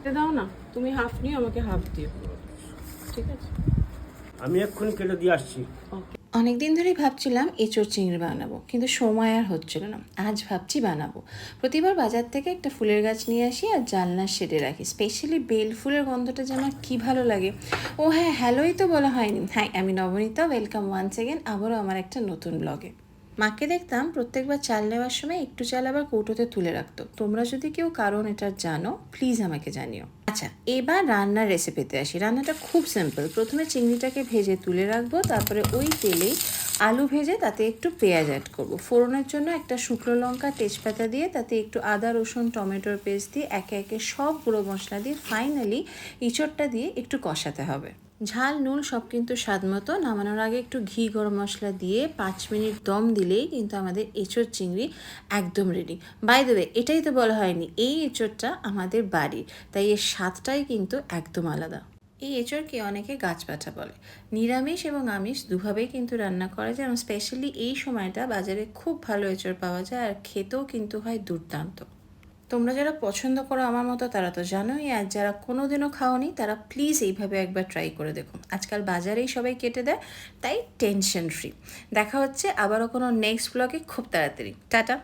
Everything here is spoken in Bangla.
কেটে দাও না তুমি হাফ নিও আমাকে হাফ দিও। ঠিক আছে? আমি এক্ষুনি কেটে দিয়ে আসছি। অনেক দিন ধরেই ভাবছিলাম এঁচোড় চিংড়ি বানাবো কিন্তু সময় আর হচ্ছিল না। আজ ভাবছি বানাবো। প্রতিবার বাজার থেকে একটা ফুলের গাছ নিয়ে আসি আর জানলার শেডে রাখি। স্পেশালি বেল ফুলের গন্ধটা যে আমার কী ভালো লাগে। ও হ্যাঁ হ্যালোই তো বলা হয়নি। হ্যাঁ আমি নবনীতা ওয়েলকাম ওয়ান্স এগেন আবারও আমার একটা নতুন ব্লগে মাকে দেখতাম প্রত্যেকবার চাল নেওয়ার সময় একটু চাল আবার কৌটোতে তুলে রাখতো। তোমরা যদি কেউ কারণ এটা জানো প্লিজ আমাকে জানিও। আচ্ছা এবার রান্নার রেসিপিতে আসি। রান্নাটা খুব সিম্পল প্রথমে চিংড়িটাকে ভেজে তুলে রাখব, তারপরে ওই তেলেই আলু ভেজে তাতে একটু পেঁয়াজ অ্যাড করব। ফোড়নের জন্য একটা শুকনো লঙ্কা, তেজপাতা দিয়ে তাতে একটু আদা, রসুন, টমেটোর পেস্ট দিয়ে একে একে সব গুঁড়ো মশলা দিয়ে ফাইনালি ইঁচড়টা দিয়ে একটু কষাতে হবে। ঝাল, নুন সব কিন্তু স্বাদ মতো। নামানোর আগে একটু ঘি, গরম মশলা দিয়ে পাঁচ মিনিট দম দিলেই কিন্তু আমাদের এঁচড় চিংড়ি একদম রেডি বাই দেবে এটাই তো বলা হয়নি, এই এঁচড়টা আমাদের বাড়ির তাই এর স্বাদটাই কিন্তু একদম আলাদা। এই এঁচড়কে অনেকে গাছপাঠা বলে। নিরামিষ এবং আমিষ দুভাবেই কিন্তু রান্না করা যায় এবং স্পেশালি এই সময়টা বাজারে খুব ভালো এঁচড় পাওয়া যায় আর খেতেও কিন্তু হয় দুর্দান্ত। তোমরা যারা পছন্দ করো আমার মতো তারা তো জানোই, আর যারা কোনো কোনোদিনও খাওনি তারা প্লিজ এইভাবে একবার ট্রাই করে দেখো। আজকাল বাজারেই সবাই কেটে দেয়, তাই টেনশন ফ্রি দেখা হচ্ছে আবারও কোনো নেক্সট ব্লগে খুব তাড়াতাড়ি। টাটা।